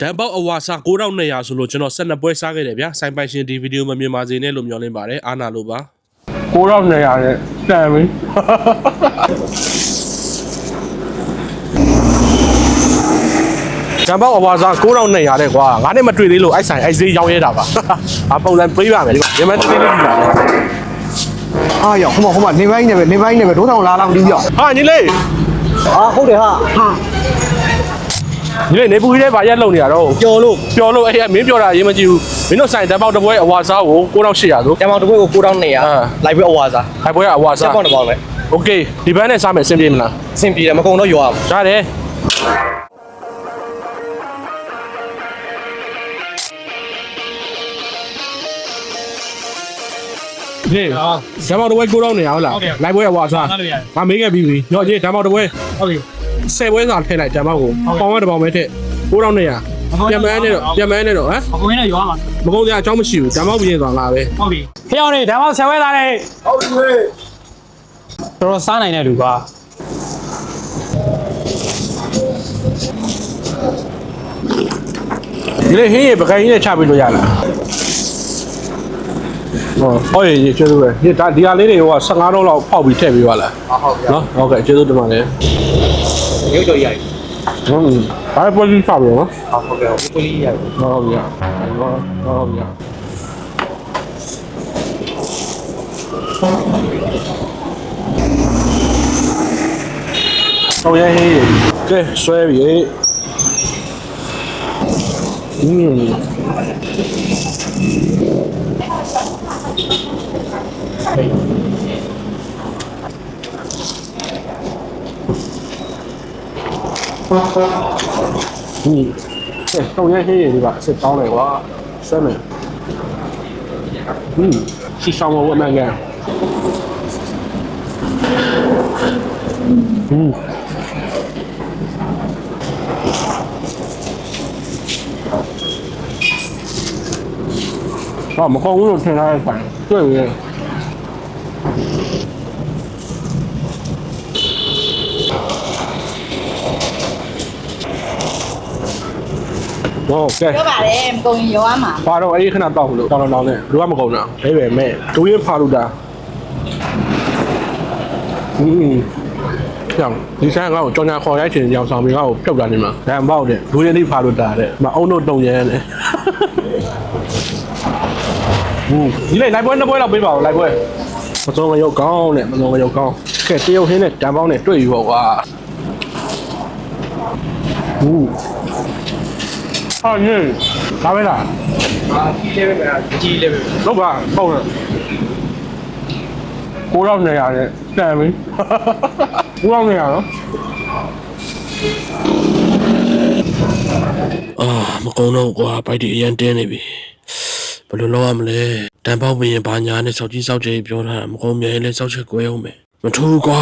ဒန်ပေါက်အဝါစာ9200ဆိုလို့ကျွန်တော်12ပွဲစားခဲ့တယ်ဗျာစိုင်ပိုင်ရှင်ဒီဗီဒီယိုမမြင်ပါစေနဲ့လို့မျှော်လင့်ပါတယ်အားနာလို့ပါ9200နဲ့တန်ပြီဂျမ်ဘောက်အဝါစား9200တဲ့ကွာငါနဲ့မတွေ့သေးလို့အိုက်ဆိုင်အိုက်ဈေးရောင်းရဲတာပါအပုံစံပေးပါမယ်ဒီမှာဒီမှာတေးလေးကြည့်ပါမယ်အာရောဟိုမှာဟိုမှာနေပိုင်းနေပဲနေပိုင်းနေပဲဒုထောင်လာလာမသိပြောဟာညီလေးအာဟုတ်တယ်ဟာဟာ ညီလေးနေပူကြီးတဲ့ဗာရက်လုံနေရတော့ ပျော်လို့ ပျော်လို့အဲ့မင်းပြောတာရေးမကြည့်ဘူးမင်းတို့ဆိုင်တန်ပေါက်တစ်ပွဲအဝါစားကို9800ဆို တမောင်တစ်ခွေကို9200လိုက်ပြီးအဝါစား အဲ့ပွဲကအဝါ ချက် စား ပေါင်တစ်ပေါင်လဲ โอเคဒီဘန်းနဲ့စားမယ်အဆင်ပြေမလား အဆင်ပြေတယ်မကုံတော့ရွာပါ ကြားတယ်ဟေးဓမ္မောက်တစ်ပွဲကိုတော့နေရဟုတ်လားလိုက်ပွဲအဝါစားငါမေးခဲ့ပြီးပြီညော့ကြီးဓမ္မောက်တစ်ပွဲ ဟုတ်ပြီ ဆယ်ပွဲစာထည့်လိုက်ဓမ္မောက်ကိုပေါင်ဝက်တစ်ပေါင်ပဲထည့်ကိုတော့နေရပြန်မန်းနဲ့တော့ပြန်မန်းနဲ့တော့ဟမ်အကုန်င်းနဲ့ရွာမှာမကုန်ကြအကြောင်းမရှိဘူးဓမ္မောက်ပြင်သွားငါပဲဟုတ်ပြီဖျောင်းနေဓမ္မဆယ်ဝဲသားနေဟုတ်ပြီတော်တော်စားနိုင်တဲ့လူပါဒီလေဟင်းရေပကိုင်းကြီးနဲ့ချပေးလို့ရလားဟောဟောရေရေကျေးဇူးပဲဒီဒါဒီဟာလေးတွေဟိုက15တော့လောက်ဖောက်ပြီးထည့်ပေးပါလားဟုတ်ကဲ့နော်ဟုတ်ကဲ့ကျေးဇူးတင်ပါတယ် ရုပ်ကြော်ရိုက်ဟွန်းဒါပဲပေါ်ကြီးချပေးနော်ဟုတ်ကဲ့ကိုလေးရိုက်ဟုတ်ပြီဟုတ်ဟုတ်ပြီတော့ရဟေးကဲဆွဲပြီอืม อืมကဲတုံရဟင်းရည်ဒီပါအစ်တောင်းတယ်ကွာဆွဲမယ်ဟင်းရှိဆောင်ဝတ်မှန်ကန်ဟင်းတော့မကောင်းဘူးလို့ထင်ထားတဲ့ဆိုင်တွေ့ပြီ ဟုတ်ကဲပြောပါတယ်မကုန်ရင်ရောရမှာပါတော့အဲ့ဒီခဏတောက်လို့တောင်းတောင်းနဲ့လူကမကုန်တာဘဲပဲမဲ့ဒူရင်ဖာလူတာอืมကြောင်ဒီဆိုင်ကောကြောင်ညာခေါ်ရိုက်ချင်ကြောင်ဆောင်ပြီးကောပြုတ်တာနေမှာဒံပေါက်တဲ့ဒူရင်ဒီဖာလူတာတဲ့မအောင်တို့တုံရဲနဲ့ဟူးဒီလေလိုက်ပွဲနှစ်ပွဲတော့ပေးပါဦးလိုက်ပွဲမစုံမရုပ်ကောင်းနဲ့မစုံမရုပ်ကောင်းကဲတရုတ်ဟင်းနဲ့ဒံပေါက်နဲ့တွေ့ယူပေါ့ကွာဟူး ဟာညင်ဒါပဲလားအာကြီးလေးပဲမကြီးလေးပဲလောက်ပါပေါ့နော်ကိုရောက်နေရတယ်တန်ပြီကိုရောက်နေရနော်အာမကုန်တော့ကွာဘိုက်ဒီအရန်တင်းနေပြီဘယ်လိုလုပ်ရမလဲဒန်ပေါက်ဘရင်ဘာညာနဲ့စောက်ကြီးစောက်ကြီးပြောတာမကုန်မြန်ရင်လည်းစောက်ချက်ကွဲအောင်မယ်မထူးကွာ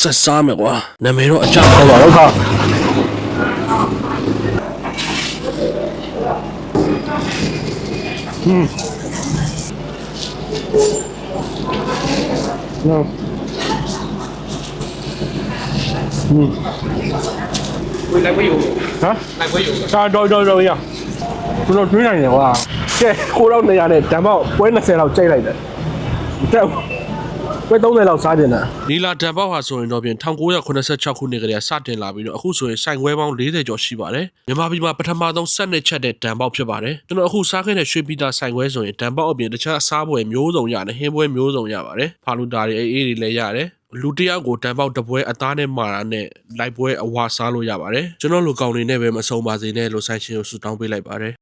ဆက်စားမယ်ကွာနာမည်တော့အကြောင်းဟုတ်ပါတော့ခါ ဟင်းနော်ဝင်လိုက်ပြီးယူဟမ်လိုက်ပြီးယူစာတော်တော်တော်ရကျွန်တော်တွေးနိုင်တယ်ကွာကဲကိုရောက်နေရတဲ့ဓမ္မောက်ပွဲ20 ပွဲ30လောက်စားတင်တာနီလာဒန်ပေါက်ဟာဆိုရင်တော့ပြင်1986ခုနှစ်ကတည်းကစတင်လာပြီးတော့အခုဆိုရင်ဆိုင်ခွဲပေါင်း40ကျော်ရှိပါတယ်မြန်မာပြည်မှာပထမဆုံးဆက်နှစ်ချက်တဲ့ဒန်ပေါက်ဖြစ်ပါတယ်ကျွန်တော်အခုစားခဲ့တဲ့ရွှေပြည်သာဆိုင်ခွဲဆိုရင်ဒန်ပေါက်အပြင်တခြားအစားပွဲမျိုးစုံရတယ်ဟင်းပွဲမျိုးစုံရပါတယ်ဖာလူတာတွေအေးအေးတွေလည်းရတယ်လူတစ်ယောက်ကိုတန်ပေါက်တစ်ပွဲအသားနဲ့မာတာနဲ့လိုက်ပွဲအဝါစားလို့ရပါတယ်ကျွန်တော်လူကောင်တွေနဲ့ပဲမဆုံးပါစေနဲ့လို့ဆိုင်ရှင်ကိုဆုတောင်းပေးလိုက်ပါတယ်